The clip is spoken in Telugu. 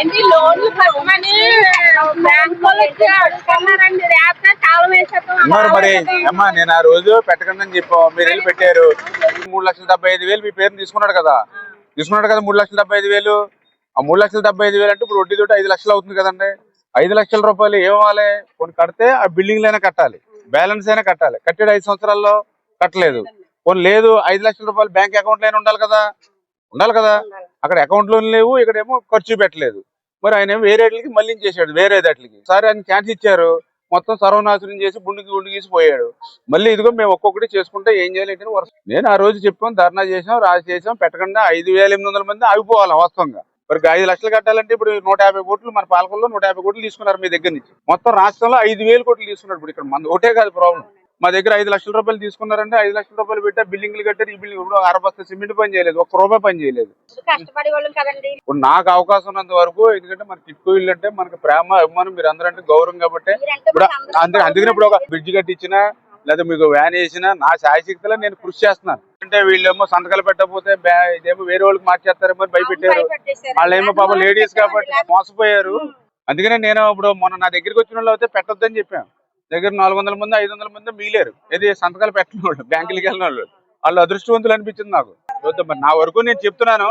ఏంటి లోన్లు కట్టమని బ్యాంక్ వాళ్ళు వచ్చి అడుగుతున్నారండి రేపటి తాళం వేసేస్తాం మరి. అమ్మా నేను ఆ రోజు పెట్టకండి అని చెప్పాం మీరు వెళ్ళి పెట్టారు. మూడు లక్షల డెబ్బై ఐదు వేలు మీ పేరు తీసుకున్నాడు కదా. తీసుకున్నాడు కదా మూడు లక్షల డెబ్బై ఐదు వేలు. ఆ మూడు లక్షల డెబ్బై ఐదు వేలు అంటే ఇప్పుడు వడ్డీ తోటి ఐదు లక్షలు అవుతుంది కదండి. ఐదు లక్షల రూపాయలు ఏమవ్వాలి? కొన్ని కడితే ఆ బిల్డింగ్ అయినా కట్టాలి. బ్యాలెన్స్ అయినా కట్టాలి. కట్టాడు ఐదు సంవత్సరాల్లో కట్టలేదు. కొన్ని లేదు. ఐదు లక్షల రూపాయలు బ్యాంక్ అకౌంట్ అయినా ఉండాలి కదా. ఉండాలి కదా. అక్కడ అకౌంట్ లేవు ఇక్కడేమో ఖర్చు పెట్టలేదు. మరి ఆయన వేరే వాటికి మళ్ళీ చేశాడు వేరే దాటికి. సరే ఆయన ఛాన్స్ ఇచ్చారు మొత్తం సర్వనాశనం చేసి గుండుకి గుండు పోయాడు. మళ్ళీ ఇదిగో మేము ఒక్కొక్కటి చేసుకుంటే ఏం చేయాలంటే ఏంటని వరుస. నేను ఆ రోజు చెప్పాం ధర్నా చేసాం రాజు చేసాం పెట్టకుండా ఐదు వేల ఎనిమిది వందల మంది ఆగిపోవాలి వాస్తవంగా. మరి ఐదు లక్షలు కట్టాలంటే ఇప్పుడు నూట యాభై కోట్లు మన పాలకుల్లో నూట యాభై కోట్లు తీసుకున్నారు మీ దగ్గర నుంచి. మొత్తం రాష్ట్రంలో ఐదు వేలు కోట్లు తీసుకున్నారు ఇప్పుడు ఇక్కడ మన ఒకటే కాదు ప్రాబ్లం మా దగ్గర ఐదు లక్షల రూపాయలు తీసుకున్నారంటే ఐదు లక్షల రూపాయలు పెట్టా బిల్డింగ్లు కట్టారు ఈ బిల్డింగ్ ఇప్పుడు అరబస్త సిమెంట్ పని చేయలేదు ఒక్క రూపాయి పని చేయలేదు. ఇప్పుడు నాకు అవకాశం ఉన్నంత వరకు ఎందుకంటే మన టిట్కో ఇల్లు అంటే మనకు ప్రేమ అభిమానం మీరు అందరంటే గౌరవం కాబట్టి ఇప్పుడు అందుకే అందుకని ఇప్పుడు ఒక బ్రిడ్జ్ కట్టించినా లేదా మీకు వ్యాన్ వేసినా నా శాయశక్తిలో నేను కృషి చేస్తున్నాను. అంటే వీళ్ళేమో సంతకాలు పెట్టకపోతే ఇదేమో వేరే వాళ్ళకి మార్చేస్తారేమో భయపెట్టారు. వాళ్ళేమో పాపం లేడీస్ కాబట్టి మోసపోయారు. అందుకనే నేను ఇప్పుడు మొన్న నా దగ్గరికి వచ్చిన వాళ్ళు అయితే పెట్టొద్దని చెప్పాను. దగ్గర నాలుగు వందల మంది ఐదు వందల మంది మిగిలేరు. ఏది సంతకాలు పెట్టిన వాళ్ళు బ్యాంకులకి వెళ్ళిన వాళ్ళు. వాళ్ళు అదృష్టవంతులు అనిపించింది నాకు. మరి నా వరకు నేను చెప్తున్నాను.